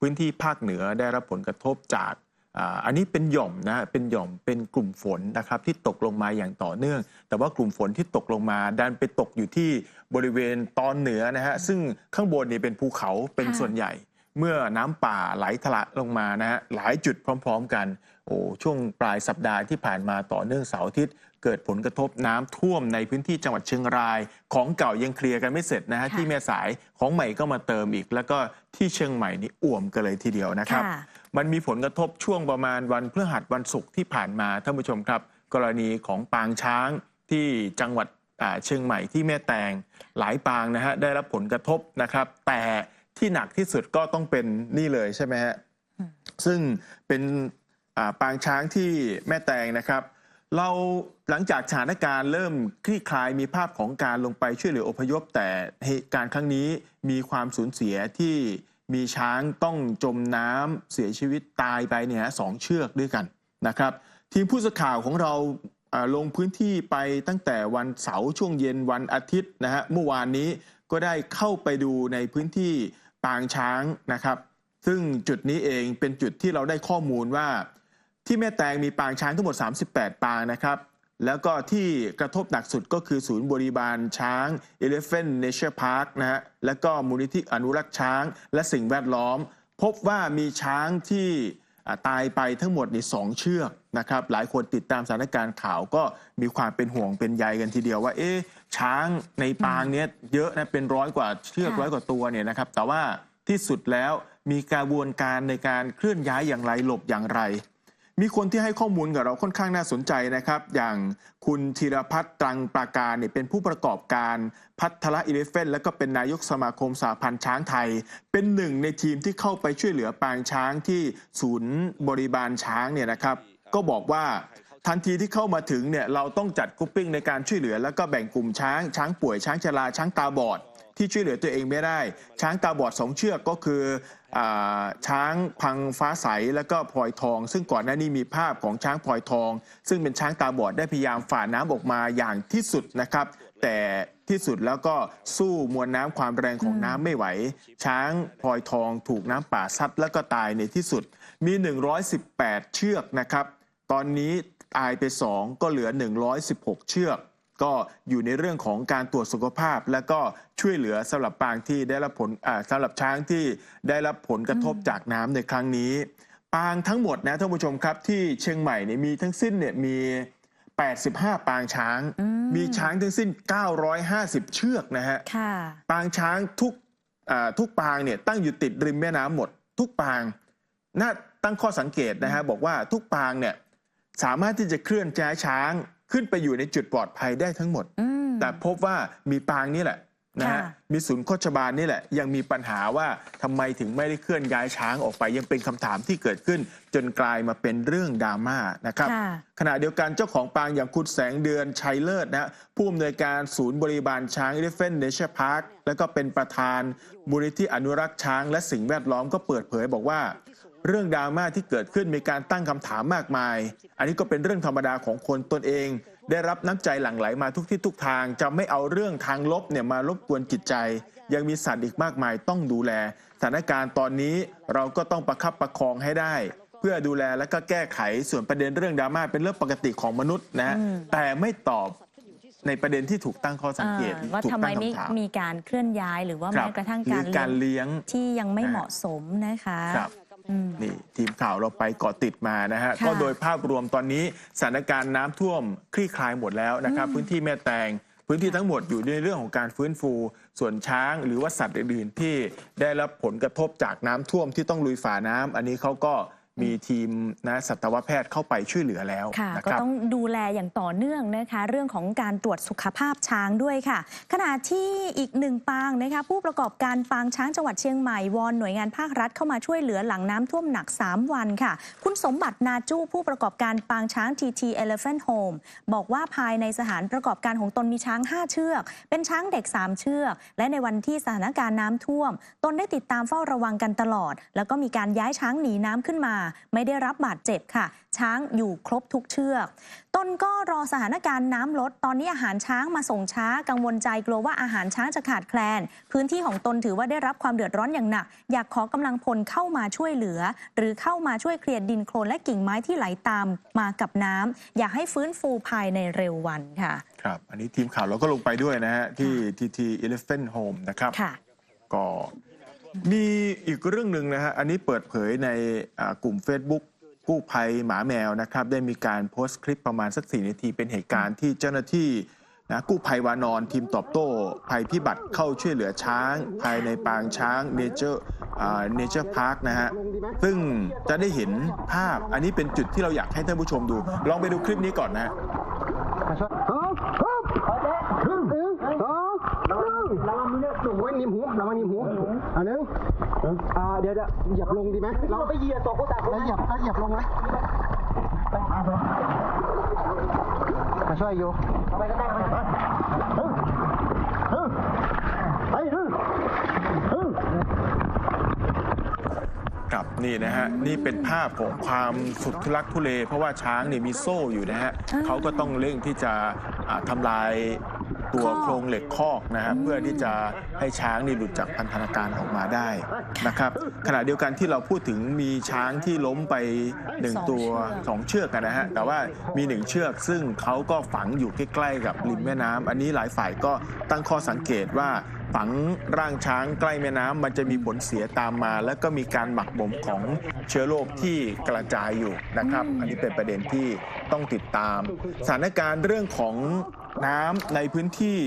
พื้นที่ภาคเหนือได้รับผลกระทบจากอันนี้เป็นหย่อมนะเป็นหย่อมเป็นกลุ่มฝนนะครับที่ตกลงมาอย่างต่อเนื่อง แต่ว่ากลุ่มฝนที่ตกลงมาดันไปตกอยู่ที่บริเวณตอนเหนือนะฮะซึ่งข้างบนนี่เป็นภูเขาเป็นส่วนใหญ่ เมื่อน้ำป่าไหลทะลักลงมานะฮะหลายจุดพร้อม ๆ กันโอ้ช่วงปลายสัปดาห์ที่ผ่านมาต่อเนื่องเสาร์อาทิตย์ เกิดผลกระทบน้ำท่วมในพื้นที่จังหวัดเชียงราย ของเก่ายังเคลียร์กันไม่เสร็จนะฮะค่ะที่แม่สายของใหม่ก็มาเติมอีก แล้วก็ที่เชียงใหม่นี่อ่วมกันเลยทีเดียวนะครับค่ะมันมีผลกระทบช่วงประมาณวันพฤหัสวันศุกร์ที่ผ่านมาท่านผู้ชมครับ กรณีของปางช้างที่จังหวัดอ่าเชียงใหม่ที่แม่แตงหลายปางนะฮะได้รับผลกระทบนะครับ แต่ที่หนักที่สุดก็ต้องเป็นนี่เลยใช่ไหมฮะอืมซึ่งเป็นอ่าปางช้างที่แม่แตงนะครับ เราหลังจากสถานการณ์เริ่มคลี่คลายมีภาพของการลงไปช่วยเหลืออพยพ แต่เหตุการณ์ครั้งนี้มีความสูญเสียที่มีช้างต้องจมน้ำเสียชีวิตตายไปเนี่ยสองเชือกด้วยกันนะครับ ทีมผู้สื่อข่าวของเราลงพื้นที่ไปตั้งแต่วันเสาร์ช่วงเย็นวันอาทิตย์นะฮะเมื่อวานนี้ก็ได้เข้าไปดูในพื้นที่ปางช้างนะครับ ซึ่งจุดนี้เองเป็นจุดที่เราได้ข้อมูลว่า ที่แม่แตงมีปางช้างทั้งหมด 38 ปางนะครับ แล้วก็ที่กระทบหนักสุดก็คือศูนย์บริบาลช้าง Elephant Nature Park นะฮะ แล้วก็มูลนิธิอนุรักษ์ช้าง และสิ่งแวดล้อม พบว่ามีช้างที่อ่าตายไปทั้งหมดนี่สองเชือกนะครับ หลายคนติดตามสถานการณ์ข่าวก็มีความเป็นห่วงเป็นใยกันทีเดียวว่า เอ๊ะช้างในปางเนี้ยเยอะนะเป็นร้อยกว่าเชือกค่ะร้อยกว่าตัวเนี่ยนะครับ แต่ว่าที่สุดแล้วมีกระบวนการในการเคลื่อนย้ายอย่างไรหลบอย่างไร มีคนที่ให้ข้อมูลกับเราค่อนข้างน่าสนใจนะครับ อย่างคุณธีรพัฒน์ตรังปราการเนี่ยเป็นผู้ประกอบการพัทละอิเลฟเฟนและก็เป็นนายกสมาคมสาพันธ์ช้างไทย เป็นหนึ่งในทีมที่เข้าไปช่วยเหลือปางช้างที่ศูนย์บริบาลช้างเนี่ยนะครับ ก็บอกว่าทันทีที่เข้ามาถึงเนี่ยเราต้องจัดกรุ๊ปปิ้งในการช่วยเหลือ แล้วก็แบ่งกลุ่มช้างช้างป่วยช้างชราช้างตาบอดที่ช่วยเหลือตัวเองไม่ได้ ช้างตาบอดสองเชือกก็คือ ช้างพังฟ้าใสแล้วก็พลอยทอง ซึ่งก่อนหน้านี้มีภาพของช้างพลอยทอง ซึ่งเป็นช้างตาบอดได้พยายามฝ่าน้ำออกมาอย่างที่สุดนะครับ แต่ที่สุดแล้วก็สู้มวลน้ำความแรงของน้ำไม่ไหว ช้างพลอยทองถูกน้ำป่าซัดแล้วก็ตายในที่สุดมี 118 เชือกนะครับ ตอนนี้ตายไป 2 ก็เหลือ 116 เชือก ก็อยู่ในเรื่องของการตรวจสุขภาพ และก็ช่วยเหลือสำหรับปางที่ได้รับผลอ่าสำหรับช้างที่ได้รับผลกระทบจากน้ำในครั้งนี้ ปางทั้งหมดนะท่านผู้ชมครับที่เชียงใหม่เนี่ยมีทั้งสิ้นเนี่ยมี 85 ปางช้างอืมมีช้างทั้งสิ้น 950 เชือกนะฮะค่ะปางช้างทุกอ่าทุกปางเนี่ยตั้งอยู่ติดริมแม่น้ำหมด ทุกปางน่าตั้งข้อสังเกตนะฮะบอกว่าทุกปางเนี่ยสามารถที่จะเคลื่อนย้ายช้าง ขึ้นไปอยู่ในจุดปลอดภัยได้ทั้งหมด อืม แต่พบว่ามีปางนี่แหละนะฮะค่ะ มีศูนย์โคชบาลนี่แหละ ยังมีปัญหาว่าทำไมถึงไม่ได้เคลื่อนย้ายช้างออกไป ยังเป็นคำถามที่เกิดขึ้น จนกลายมาเป็นเรื่องดราม่านะครับ ค่ะ ขณะเดียวกันเจ้าของปางอย่างคุณแสงเดือนชัยเลิศนะฮะผู้อำนวยการศูนย์บริบาลช้าง Elephant Nature Park แล้วก็เป็นประธานมูลนิธิอนุรักษ์ช้างและสิ่งแวดล้อมก็เปิดเผยบอกว่า เรื่องดราม่าที่เกิดขึ้นมีการตั้งคำถามมากมาย อันนี้ก็เป็นเรื่องธรรมดาของคนตนเอง ได้รับน้ำใจหลั่งไหลมาทุกที่ทุกทาง จะไม่เอาเรื่องทางลบเนี่ยมารบกวนจิตใจ ยังมีสัตว์อีกมากมายต้องดูแล สถานการณ์ตอนนี้เราก็ต้องประคับประคองให้ได้ เพื่อดูแลและก็แก้ไขส่วนประเด็นเรื่องดราม่าเป็นเรื่องปกติของมนุษย์นะฮะอืมแต่ไม่ตอบในประเด็นที่ถูกตั้งข้อสังเกตอ่าว่าถูกทำไมตั้งไม่คำถามมีการเคลื่อนย้ายหรือว่าครับแม้กระทั่งหรืกาอรการเลี้ยงเลี้ยงที่ยังไม่นะเหมาะสมนะคะครับอืม นี่ทีมข่าวเราไปเกาะติดมานะฮะค่ะก็โดยภาพรวมตอนนี้สถานการณ์น้ำท่วมคลี่คลายหมดแล้วนะครับ พื้นที่แม่แตงพื้นที่ทั้งหมดอยู่ในเรื่องของการฟื้นฟู ส่วนช้างหรือว่าสัตว์อื่นๆที่ได้รับผลกระทบจากน้ำท่วมที่ต้องลุยฝ่าน้ำอันนี้เขาก็ มีทีมนะสัตวแพทย์เข้าไปช่วยเหลือแล้วค่ะนะก็ครับต้องดูแลอย่างต่อเนื่องนะคะ เรื่องของการตรวจสุขภาพช้างด้วยค่ะ ขณะที่อีกหนึ่งปางนะคะผู้ประกอบการปางช้างจังหวัดเชียงใหม่วอนหน่วยงานภาครัฐเข้ามาช่วยเหลือหลังน้ำท่วมหนัก 3 วันค่ะ คุณสมบัตินาจู้ผู้ประกอบการปางช้าง TT Elephant Home บอกว่าภายในสถานประกอบการของตนมีช้าง 5 เชือก เป็นช้างเด็ก 3 เชือก และในวันที่สถานการณ์น้ำท่วม ตนได้ติดตามเฝ้าระวังกันตลอด แล้วก็มีการย้ายช้างหนีน้ำขึ้นมาไม่ได้รับบาดเจ็บค่ะ ช้างอยู่ครบทุกเชือกตนก็รอสถานการณ์น้ำลด ตอนนี้อาหารช้างมาส่งช้ากังวลใจกลัวว่าอาหารช้างจะขาดแคลน พื้นที่ของตนถือว่าได้รับความเดือดร้อนอย่างหนัก อยากขอกำลังพลเข้ามาช่วยเหลือ หรือเข้ามาช่วยเคลียร์ดินโคลนและกิ่งไม้ที่ไหลตามมากับน้ำอยากให้ฟื้นฟูภายในเร็ววันค่ะ ครับ อันนี้ทีมข่าวเราก็ลงไปด้วยนะฮะที่ TT Elephant Home นะครับค่ะก็ มีอีกเรื่องหนึ่งนะฮะ อันนี้เปิดเผยในกลุ่ม Facebook กู้ภัยหมาแมวนะครับ ได้มีการโพสต์คลิปประมาณสักสี่นาที เป็นเหตุการณ์ที่เจ้าหน้าที่นะกู้ภัยวานอนทีมตอบโต้ ภัยพิบัติเข้าช่วยเหลือช้าง ภายในปางช้างเนเจอร์เนเจอร์พาร์คนะฮะ ซึ่งจะได้เห็นภาพอันนี้เป็นจุดที่เราอยากให้ท่านผู้ชมดู ลองไปดูคลิปนี้ก่อนนะฮะ สองสามหนึ่งสองระวังระวังมือเนี่ยหนูไว้นิ่มหูระวังนิ่มหูอ่าหนึ่งอ่าเดี๋ยวจะเหยียบลงดีไหมเราไปเหยียบตัวกูตาแล้วเหยียบแล้วเหยียบลงนะมาช่วยอยู่ไปก็ได้ไปไปไปครับนี่นะฮะนี่เป็นภาพของความสุดทุลักทุเล เพราะว่าช้างเนี่ยมีโซ่อยู่นะฮะอ่าเขาก็ต้องเร่งที่จะอ่าทำลาย ตัวคอกโครงเหล็กคอกนะฮะเพื่อที่จะให้ช้างนี่หลุดจากพันธนาการออกมาได้นะครับขณะเดียวกันที่เราพูดถึงมีช้างที่ล้มไปหนึ่งตัวสองเชือกอะนะฮะแต่ว่ามีหนึ่งเชือก ซึ่งเขาก็ฝังอยู่ใกล้ๆกับริมแม่น้ำอันนี้หลายฝ่ายก็ตั้งข้อสังเกตว่าฝังร่างช้างใกล้แม่น้ำมันจะมีผลเสียตามมา แล้วก็มีการหมักบ่มของเชื้อโรคที่กระจายอยู่นะครับ อันนี้เป็นประเด็นที่ต้องติดตาม สถานการณ์เรื่องของ น้ำในพื้นที่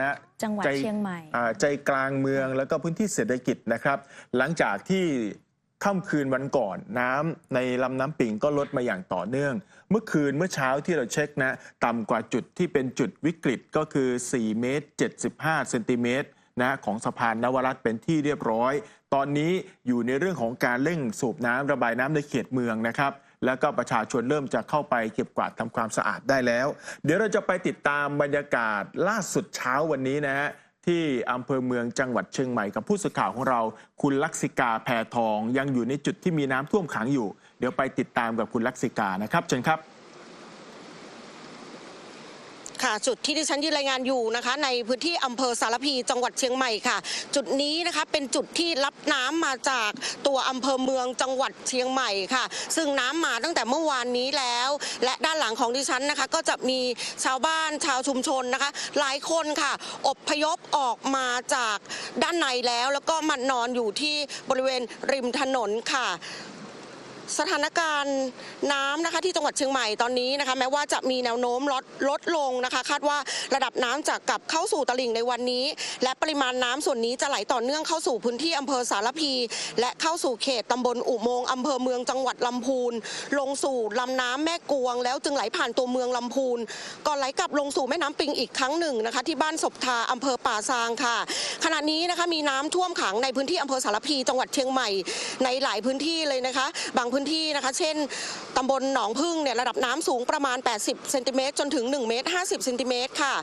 นะจังหวัดใจเชียงใหม่ อ่าใจกลางเมืองแล้วก็พื้นที่เศรษฐกิจนะครับ หลังจากที่ค่ำคืนวันก่อนน้ำในลำน้ำปิงก็ลดมาอย่างต่อเนื่อง เมื่อคืนเมื่อเช้าที่เราเช็คนะต่ำกว่าจุดที่เป็นจุดวิกฤตก็คือ 4 เมตร 75 เซนติเมตรนะของสะพานนวรัตน์เป็นที่เรียบร้อย ตอนนี้อยู่ในเรื่องของการเร่งสูบน้ำระบายน้ำในเขตเมืองนะครับ แล้วก็ประชาชนเริ่มจะเข้าไปเก็บกวาดทำความสะอาดได้แล้ว เดี๋ยวเราจะไปติดตามบรรยากาศล่าสุดเช้าวันนี้นะฮะที่อำเภอเมืองจังหวัดเชียงใหม่กับผู้สื่อข่าวของเรา คุณลักษิกาแพทองยังอยู่ในจุดที่มีน้ำท่วมขังอยู่ เดี๋ยวไปติดตามกับคุณลักษิกานะครับเชิญครับ ค่ะ จุดที่ดิฉันยืนรายงานอยู่นะคะ ในพื้นที่อำเภอสารพีจังหวัดเชียงใหม่ค่ะ จุดนี้นะคะเป็นจุดที่รับน้ำมาจากตัวอำเภอเมืองจังหวัดเชียงใหม่ค่ะ ซึ่งน้ำมาตั้งแต่เมื่อวานนี้แล้ว และด้านหลังของดิฉันนะคะ ก็จะมีชาวบ้านชาวชุมชนนะคะ หลายคนค่ะ อบพยพออกมาจากด้านในแล้ว แล้วก็มานอนอยู่ที่บริเวณริมถนนค่ะ สถานการณ์น้ำนะคะที่จังหวัดเชียงใหม่ตอนนี้นะคะ แม้ว่าจะมีแนวโน้มลดลดลงนะคะ คาดว่าระดับน้ำจะกลับเข้าสู่ตลิ่งในวันนี้ และปริมาณน้ำส่วนนี้จะไหลต่อเนื่องเข้าสู่พื้นที่อำเภอสารพี และเข้าสู่เขตตำบลอุโมงค์อำเภอเมืองจังหวัดลำพูน ลงสู่ลำน้ำแม่กวง แล้วจึงไหลผ่านตัวเมืองลำพูน ก่อนไหลกลับลงสู่แม่น้ำปิงอีกครั้งหนึ่งนะคะ ที่บ้านศพทาอำเภอป่าซางค่ะ ขณะนี้นะคะมีน้ำท่วมขังในพื้นที่อำเภอสารพีจังหวัดเชียงใหม่ในหลายพื้นที่เลยนะคะ บางพื้นื้นที่นะคะ เช่นตำบลหนองพึ่งเนี่ยระดับน้ำสูงประมาณ 80 เซนติเมตรจนถึง 1 เมตร 50 เซนติเมตรค่ะ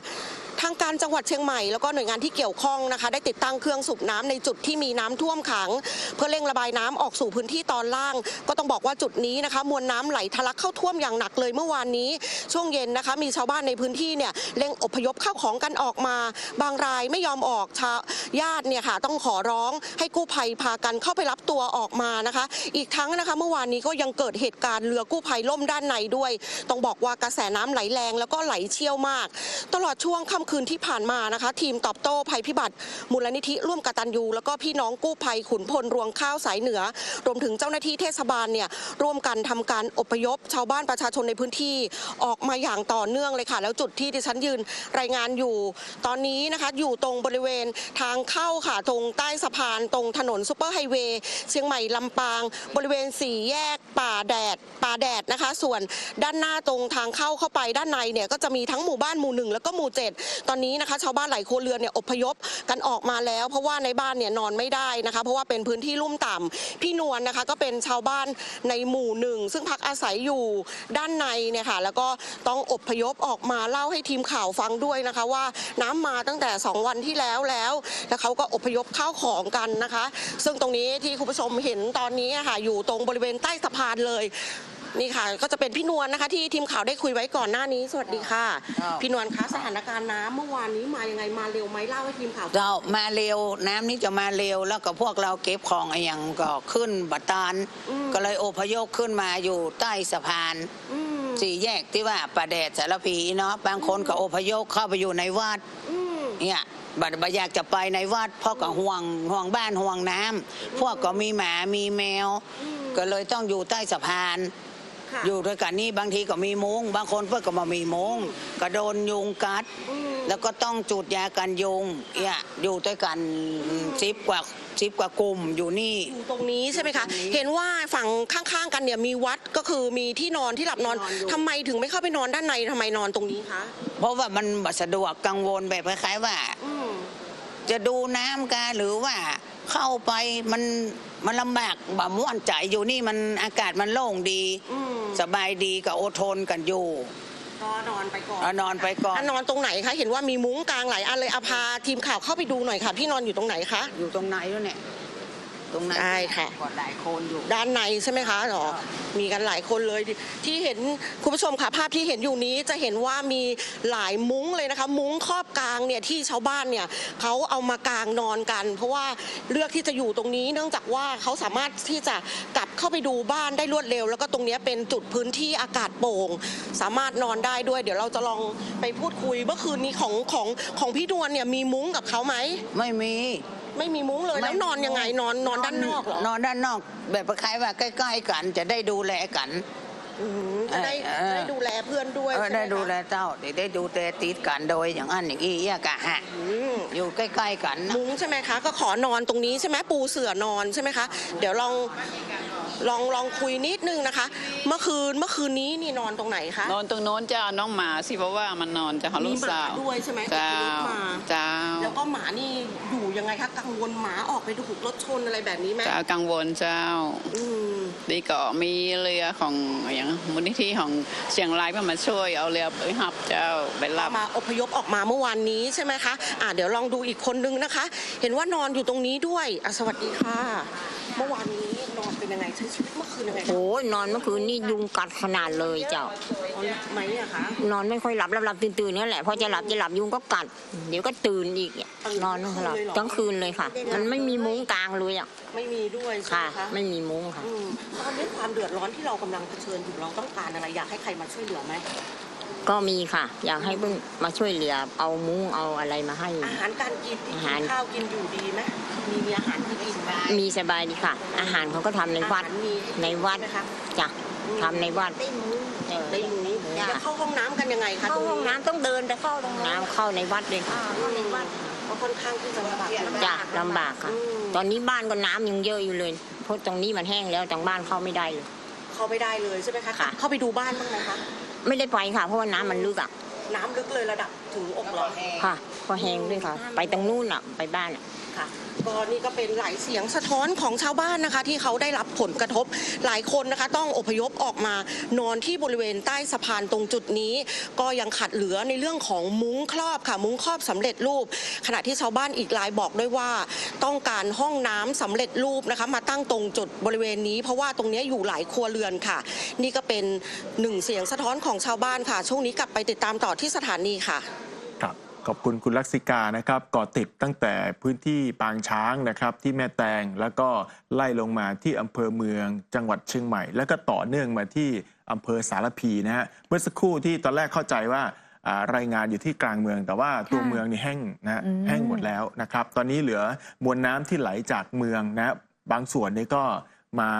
ทางการจังหวัดเชียงใหม่แล้วก็หน่วยงานที่เกี่ยวข้องนะคะ ได้ติดตั้งเครื่องสูบน้ำในจุดที่มีน้ำท่วมขัง เพื่อเร่งระบายน้ำออกสู่พื้นที่ตอนล่าง ก็ต้องบอกว่าจุดนี้นะคะ มวลน้ำไหลทะลักเข้าท่วมอย่างหนักเลยเมื่อวานนี้ ช่วงเย็นนะคะ มีชาวบ้านในพื้นที่เนี่ยเร่งอพยพเข้าของกันออกมา บางรายไม่ยอมออกชาญาติเนี่ยค่ะต้องขอร้องให้กู้ภัยพากันเข้าไปรับตัวออกมานะคะ อีกทั้งนะคะ เมื่อวานนี้ก็ยังเกิดเหตุการณ์เรือกู้ภัยล่มด้านในด้วย ต้องบอกว่ากระแสน้ำไหลแรงแล้วก็ไหลเชี่ยวมาก ตลอดช่วงค่ำคืนที่ผ่านมานะคะ ทีมตอบโต้ภัยพิบัติ มูลนิธิร่วมกตัญญูแล้วก็พี่น้องกู้ภัยขุนพลรวงข้าวสายเหนือ รวมถึงเจ้าหน้าที่เทศบาลเนี่ยร่วมกันทำการอพยพ ชาวบ้านประชาชนในพื้นที่ออกมาอย่างต่อเนื่องเลยค่ะ แล้วจุดที่ดิฉันยืนรายงานอยู่ ตอนนี้นะคะอยู่ตรงบริเวณทางเข้าค่ะตรงใต้สะพาน ตรงถนนซุปเปอร์ไฮเวย์เชียงใหม่ลำปาง บริเวณสี่แยก ป่าแดดป่าแดดนะคะ ส่วนด้านหน้าตรงทางเข้าเข้าไปด้านในเนี่ยก็จะมีทั้งหมู่บ้านหมู่หนึ่งแล้วก็หมู่เจ็ดตอนนี้นะคะชาวบ้านหลายครัวเรือนเนี่ยอพยพกันออกมาแล้ว เพราะว่าในบ้านเนี่ยนอนไม่ได้นะคะ เพราะว่าเป็นพื้นที่ลุ่มต่ำพี่นวลนะคะ ก็เป็นชาวบ้านในหมู่หนึ่งซึ่งพักอาศัยอยู่ด้านในเนี่ยค่ะแล้วก็ต้องอพยพออกมาเล่าให้ทีมข่าวฟังด้วยนะคะว่าน้ำมาตั้งแต่ 2 วันที่แล้วแล้วแล้วเขาก็อพยพข้าวของกันนะคะ ซึ่งตรงนี้ที่คุณผู้ชมเห็นตอนนี้ค่ะอยู่ตรงบริเวณใต้สะพานเลยนี่ค่ะ ก็จะเป็นพี่นวลนะคะ ที่ทีมข่าวได้คุยไว้ก่อนหน้านี้ สวัสดีค่ะครับพี่นวลคะสถานการณ์น้ำเมื่อวานนี้มายังไงมาเร็วไหมเล่าให้ทีมข่าวฟังเรามาเร็วน้ำนี่จะมาเร็วแล้วก็พวกเราเก็บของอะไรอย่างก็ขึ้นบัตตานก็เลยอพยพขึ้นมาอยู่ใต้สะพานอืมสี่แยกที่ว่าประแดดสารพีเนาะบางคนก็อพยพเข้าไปอยู่ในวัดอืม เนี่ยบัดบัดอยากจะไปในวัดเพราะก็ห่วงห่วงบ้านห่วงน้ำพวกก็มีหมามีแมว ก็เลยต้องอยู่ใต้สะพาน ค่ะอยู่ด้วยกันนี่บางทีก็มีมุ้งบางคนเพื่อก็มามีมุ้งก็โดนยุงกัด อืม แล้วก็ต้องจุดยากันยุงเนี่ยอยู่ด้วยกันซิบกว่าซิบกว่ากลุ่มอยู่นี่ อยู่ตรงนี้ใช่ไหมคะตรงนี้เห็นว่าฝั่งข้างๆกันเนี่ยมีวัดก็คือมีที่นอนที่หลับนอนนอนอยู่ ทำไมถึงไม่เข้าไปนอนด้านในทำไมนอนตรงนี้คะเพราะว่ามันบ่สะดวกกังวลแบบคล้ายๆว่า อืม จะดูน้ำกันหรือว่า เข้าไปมันมันลำบากแบบม่วนใจอยู่นี่มันอากาศมันโล่งดี อืมสบายดีกับอดทนกันอยู่ก็นอนไปก่อนเอานอนไปก่อนอะนอนตรงไหนคะ เห็นว่ามีมุ้งกลางหลายอันเลยอาพาทีมข่าวเข้าไปดูหน่อยค่ะ พี่นอนอยู่ตรงไหนคะ อยู่ตรงไหนแล้วเนี่ย ตรงไหนได้ค่ะกอดหลายคนอยู่ ด้านในใช่ไหมคะหรอมีกันหลายคนเลยที่เห็นคุณผู้ชมค่ะภาพที่เห็นอยู่นี้จะเห็นว่ามีหลายมุ้งเลยนะคะ มุ้งครอบกลางเนี่ยที่ชาวบ้านเนี่ยเขาเอามากางนอนกัน เพราะว่าเลือกที่จะอยู่ตรงนี้ เนื่องจากว่าเขาสามารถที่จะกลับเข้าไปดูบ้านได้รวดเร็ว แล้วก็ตรงเนี้ยเป็นจุดพื้นที่อากาศโปร่ง สามารถนอนได้ด้วย เดี๋ยวเราจะลองไปพูดคุยเมื่อคืนนี้ของของของพี่ดวนเนี่ยมีมุ้งกับเขาไหมไม่มี ไม่มีมุ้งเลยแล้วนอนยังไงนอนนอนด้านนอกเหรอนอนด้านนอกแบบคล้ายๆว่าใกล้ๆกันจะได้ดูแลกันอืมจะได้เออ จะได้ดูแลเพื่อนด้วยเออใช่หมได้ดูแลคะเจ้าได้ได้ดูแลติดกันโดยอย่างอันอย่างอี้เอี้ยกะฮะอืมอยู่ใกล้ๆกันนะ มุ้งใช่ไหมคะ ก็ขอนอนตรงนี้ใช่ไหมปูเสื่อนอนใช่ไหมคะ เดี๋ยวลอง ลองลองคุยนิดนึงนะคะ เมื่อคืนเมื่อคืนนี้นี่นอนตรงไหนคะนอนตรงโน้นเจ้าน้องหมาสิเพราะว่ามันนอนจะเขาลูกสาวมีหมาด้วยใช่ไหมเจ้าที่ลูกหมาเจ้าแล้วก็หมานี่อยู่ยังไงคะกังวลหมาออกไปถูกรถชนอะไรแบบนี้ไหมเจ้ากังวลเจ้า อืมดีก็มีเรือของอย่างมูลนิธิของเชียงรายเพื่อมาช่วยเอาเรือไปหับเจ้าไปรับ มาอพยพออกมาเมื่อวานนี้ใช่ไหมคะอ่าเดี๋ยวลองดูอีกคนนึงนะคะ เห็นว่านอนอยู่ตรงนี้ด้วยอะสวัสดีค่ะ เมื่อวานนี้นอนเป็นยังไงใช้ชีวิตเมื่อคืนยังไงคะโอ้ยนอนเมื่อคืนนี่ยุงกัดขนาดเลยเจ้า นอนไหมอะคะนอนไม่ค่อยหลับหลับหลับตื่นตื่นนี่แหละพอจะหลับจะหลับยุงก็กัด เดี๋ยวก็ตื่นอีกอะนอนไม่ค่อยหลับทั้งคืนเลยค่ะ มันไม่มีมุ้งกลางเลยอะไม่มีด้วยใช่ค่ะไหมคะไม่มีมุ้งค่ะ อืมตอนนี้ความเดือดร้อนที่เรากำลังเผชิญอยู่เราต้องการอะไรอยากให้ใครมาช่วยเหลือไหม ก็มีค่ะ อยากให้เพิ่งมาช่วยเหลือเอามุ้งเอาอะไรมาให้ อาหารการกินที่อากิหาร นข้าวกินอยู่ดีไหมมีมีอาหารที่กินไหมมีสบายดีค่ะ อาหารเขาก็ทำในวัด อาหารมีในวัดไหมคะจ้ะทำในวัด ได้มุ้งเออได้มุ้งจ้ะ แล้วเข้าห้องน้ำกันยังไงคะเข้าห้องน้ำต้องเดินไปเข้าห้องน้ำเข้าในวัดเลยค่ะเข้าในวัดก็ค่อนข้างที่จะลำบากอยู่นะจ้ะลำบากค่ะ อืมตอนนี้บ้านก็น้ำยังเยอะอยู่เลยเพราะตรงนี้มันแห้งแล้วทางบ้านเข้าไม่ได้เลย เข้าไม่ได้เลยใช่ไหมคะค่ะ เข้าไปดูบ้านบ้างไหมคะ ไม่ได้ไปค่ะ เพราะว่าน้ำมันลึกอะน้ำลึกเลยระดับ ถึงอกเหรอค่ะก็แห้งด้วยค่ะ ไปตรงนู้นอะไปบ้านอะค่ะก็นี่ก็เป็นหลายเสียงสะท้อนของชาวบ้านนะคะ ที่เขาได้รับผลกระทบหลายคนนะคะ ต้องอพยพออกมานอนที่บริเวณใต้สะพานตรงจุดนี้ ก็ยังขัดเหลือในเรื่องของมุ้งครอบค่ะ มุ้งครอบสำเร็จรูป ขณะที่ชาวบ้านอีกรายบอกด้วยว่า ต้องการห้องน้ำสำเร็จรูปนะคะ มาตั้งตรงจุดบริเวณนี้ เพราะว่าตรงนี้อยู่หลายครัวเรือนค่ะ นี่ก็เป็นหนึ่งเสียงสะท้อนของชาวบ้านค่ะ ช่วงนี้กลับไปติดตามต่อที่สถานีค่ะครับ ขอบคุณคุณลักษิกานะครับก่อติดตั้งแต่พื้นที่ปางช้างนะครับที่แม่แตงแล้วก็ไล่ลงมาที่อำเภอเมือง จังหวัดเชียงใหม่ แล้วก็ต่อเนื่องมาที่อำเภอสารพีนะฮะเมื่อสักครู่ที่ตอนแรกเข้าใจว่าอ่ารายงานอยู่ที่กลางเมือง แต่ว่าตัวค่ะเมืองนี่แห้งนะฮะอืมแห้งหมดแล้วนะครับ ตอนนี้เหลือมวลน้ำที่ไหลจากเมืองนะบางส่วนนี่ก็มา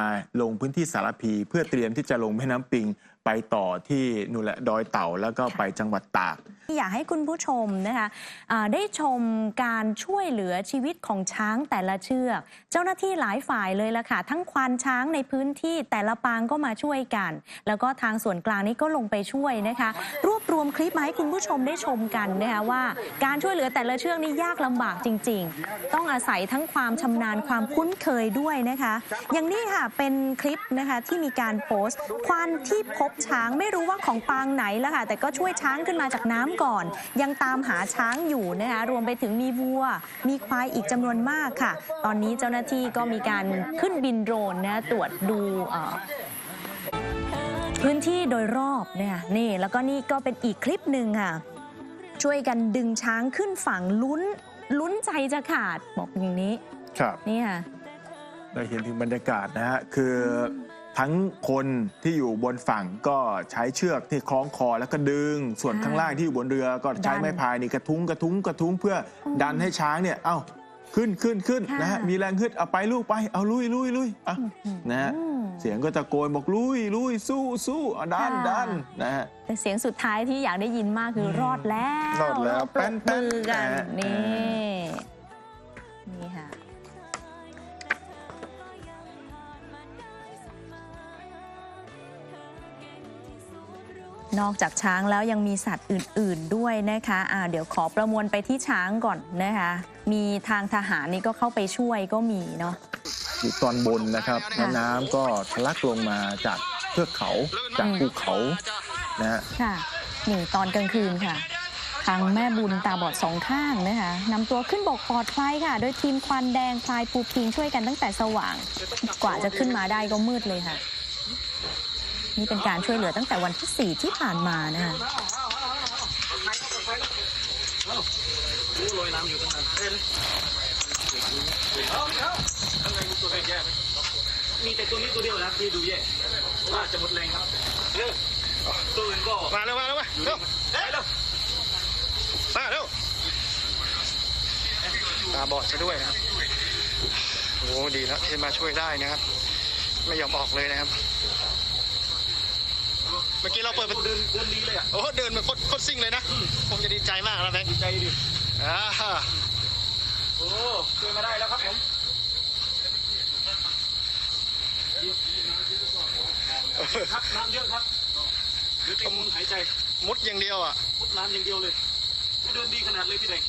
ลงพื้นที่สารพีเพื่อเตรียมที่จะลงแม่น้ำปิงไปต่อที่นู่นแหละดอยเต่าแล้วก็ไปจังหวัดตาก อยากให้คุณผู้ชมนะคะอ่าได้ชมการช่วยเหลือชีวิตของช้างแต่ละเชือก เจ้าหน้าที่หลายฝ่ายเลยละค่ะ ทั้งควานช้างในพื้นที่แต่ละปางก็มาช่วยกัน แล้วก็ทางส่วนกลางนี้ก็ลงไปช่วยนะคะ รวบรวมคลิปมาให้คุณผู้ชมได้ชมกันนะคะว่า การช่วยเหลือแต่ละเชือกนี่ยากลำบากจริง ๆ ต้องอาศัยทั้งความชำนาญความคุ้นเคยด้วยนะคะ อย่างนี้ค่ะเป็นคลิปนะคะที่มีการโพสต์ ควานที่พบช้างไม่รู้ว่าของปางไหนแล้วค่ะแต่ก็ช่วยช้างขึ้นมาจากน้ำก่อน ยังตามหาช้างอยู่นะคะรวมไปถึงมีวัว มีควายอีกจำนวนมากค่ะ ตอนนี้เจ้าหน้าที่ก็มีการขึ้นบินโดรนนะตรวจดูเอ่อพื้นที่โดยรอบเนี่ยนี่แล้วก็นี่ก็เป็นอีกคลิปหนึ่งค่ะ ช่วยกันดึงช้างขึ้นฝั่งลุ้นลุ้นใจจะขาดบอกอย่างนี้ ครับนี่ค่ะได้เห็นถึงบรรยากาศนะฮะคือ ทั้งคนที่อยู่บนฝั่งก็ใช้เชือกที่คล้องคอแล้วก็ดึง ส่วนค่ะข้างล่างที่อยู่บนเรือก็ใช้ดันไม้พายนี่กระทุ้งกระทุ้งกระทุ้งเพื่ออมดันให้ช้างเนี่ยเอ้าขึ้นขึ้นขึ้นค่ะนะฮะมีแรงขึ้นเอาไปลูกไปเอาลุยลุยลุยอะนะฮะอืมเสียงก็ตะโกนบอกลุยลุยสู้สู้เอาดันค่ะดันนะฮะแต่เสียงสุดท้ายที่อยากได้ยินมากคือรอดแล้วรอดแล้วปรบมือกันแป้นๆนี่อ่ นอกจากช้างแล้วยังมีสัตว์อื่น ๆด้วยนะคะอ่าเดี๋ยวขอประมวลไปที่ช้างก่อนนะคะ มีทางทหารนี่ก็เข้าไปช่วยก็มีเนาะอยู่ตอนบนนะครับแล้วน้ำก็ทะลักลงมาจากเทือกเขาจากภูเขานะฮะค่ะนี่ตอนกลางคืนค่ะทางแม่บุญตาบอดสองข้างนะคะนำตัวขึ้นบกปลอดภัยค่ะ โดยทีมควันแดงพลายปูพิงช่วยกันตั้งแต่สว่าง กว่าจะขึ้นมาได้ก็มืดเลยค่ะ นี่เป็นการช่วยเหลือตั้งแต่วันที่ 4 ที่ผ่านมานะคะมีแต่ตัวนี้ตัวเดียวนะที่ดูแย่ว่าจะหมดแรงครับเออตัวอื่นก็มาแล้วมาแล้วมาเร็วได้แล้วมาเร็วตาบอดซะด้วยนะครับโอ้ดีแล้วที่มาช่วยได้นะครับ ไม่ยอมออกเลยนะครับ มื่อกี้เราเปิดประตูเดินเดินดีเลยอะโอ้โหเดินเหมือนโคตรโคตรซิ่งเลยนะผมจะดีใจมากนะแบงค์ดีใจดิอ่าโอ้ช่วยมาได้แล้วครับผมครับน้ำเยอะครับหรือเป็นคนหายใจมุดอย่างเดียวอะพุดน้ำอย่างเดียวเลย เดินดีขนาดเลยพี่แดง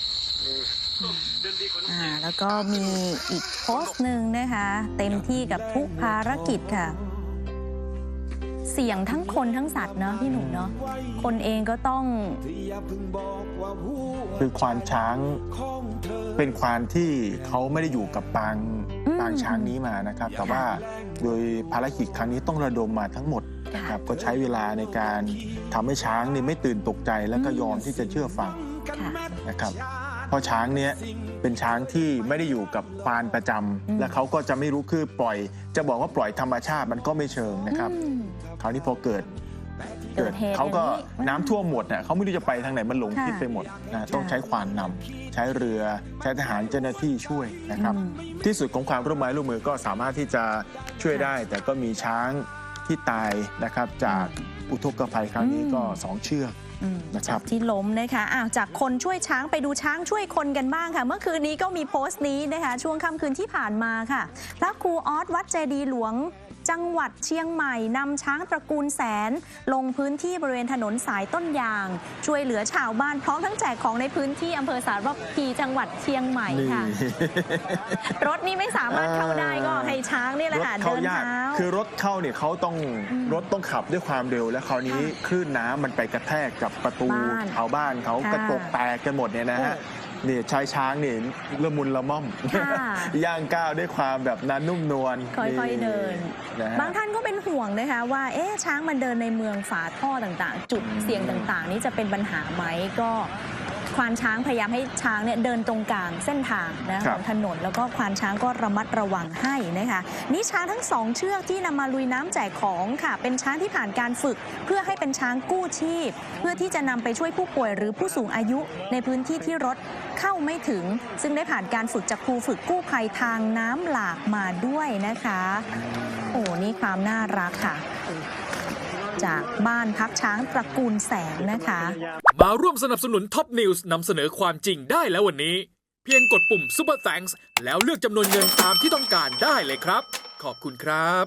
เดินดีกว่าน้องอ่าเจแล้วก็มีอีกโพสต์หนึ่งนะคะ เต็มที่กับทุกภารกิจค่ะ เสี่ยงทั้งคนทั้งสัตว์เนาะพี่หนุ่มเนาะคนเองก็ต้อง คือควานช้าง เป็นควานที่เขาไม่ได้อยู่กับปางอืมปางช้างนี้มานะครับ แต่ว่าโดยภารกิจครั้งนี้ต้องระดมมาทั้งหมดนะครับก็ใช้เวลาในการทำให้ช้างนี่ไม่ตื่นตกใจแล้วก็ยอมที่จะเชื่อฟังค่ะนะครับ เพราะช้างเนี้ยเป็นช้างที่ไม่ได้อยู่กับปานประจำอืมและเขาก็จะไม่รู้คือปล่อย จะบอกว่าปล่อยธรรมชาติมันก็ไม่เชิงนะครับ อืม คราวนี้พอเกิดเกิดเหตุเขาก็อย่างนี้น้ำท่วมหมดเนี่ยเขาไม่รู้จะไปทางไหนมันหลงค่ะ ทิศไปหมดนะต้องค่ะใช้ควานนำใช้เรือใช้ทหารเจ้าหน้าที่ช่วยนะครับอืมที่สุดของความร่วมไม้ร่วมมือก็สามารถที่จะช่วยได้ แต่ก็มีช้างที่ตายนะครับจากอุทกภัยครั้งนี้ก็อืมสองเชือกอืม นะครับที่ล้มนะคะอ้าวจากคนช่วยช้างไปดูช้างช่วยคนกันบ้างค่ะ เมื่อคืนนี้ก็มีโพสต์นี้นะคะ ช่วงค่ำคืนที่ผ่านมาค่ะพระครูออสวัดเจดีย์หลวง จังหวัดเชียงใหม่นำช้างตระกูลแสน ลงพื้นที่บริเวณถนนสายต้นยาง ช่วยเหลือชาวบ้านพร้อมทั้งแจกของในพื้นที่อำเภอสารพีจังหวัดเชียงใหม่นี่ค่ะ รถนี่ไม่สามารถเข้าได้ก็ให้ช้างนี่แหละรถค่ะเข้าเดินยากเท้าคือรถเข้าเนี่ยเขาต้องอืมรถต้องขับด้วยความเร็ว และคราวนี้ค่ะคลื่นน้ำมันไปกระแทกกับประตูบ้านชาวบ้านเขาค่ะกระตกแตกกันหมดเนี่ยนะฮะโอ้เนี่ยชายช้างเนี่ยละมุนละม่อม ค่ะย่างก้าวด้วยความแบบนั้นนุ่มนวลค่อยๆเดิน นะฮะ บางท่านก็เป็นห่วงนะคะว่า เอ๊ะช้างมันเดินในเมืองฝาท่อต่างๆ จุดเสี่ยงต่างๆ นี้จะเป็นปัญหาไหมก็ ควานช้างพยายามให้ช้างเนี่ยเดินตรงกลางเส้นทางนะคขรับองถนนแล้วก็ควานช้างก็ระมัดระวังให้นะคะนี่ช้างทั้งสองเชือกที่นำมาลุยน้ำแจกของค่ะ เป็นช้างที่ผ่านการฝึก เพื่อให้เป็นช้างกู้ชีพ เพื่อที่จะนำไปช่วยผู้ป่วยหรือผู้สูงอายุในพื้นที่ที่รถเข้าไม่ถึง ซึ่งได้ผ่านการฝึกจากครูฝึกกู้ภัยทางน้ำหลากมาด้วยนะคะ โอ้นี่ความน่ารักค่ะ จากบ้านพักช้างตระกูลแสงนะคะ มาร่วมสนับสนุนท็อปนิวส์นำเสนอความจริงได้แล้ววันนี้ เพียงกดปุ่ม Super Thanks แล้วเลือกจำนวนเงินตามที่ต้องการได้เลยครับ ขอบคุณครับ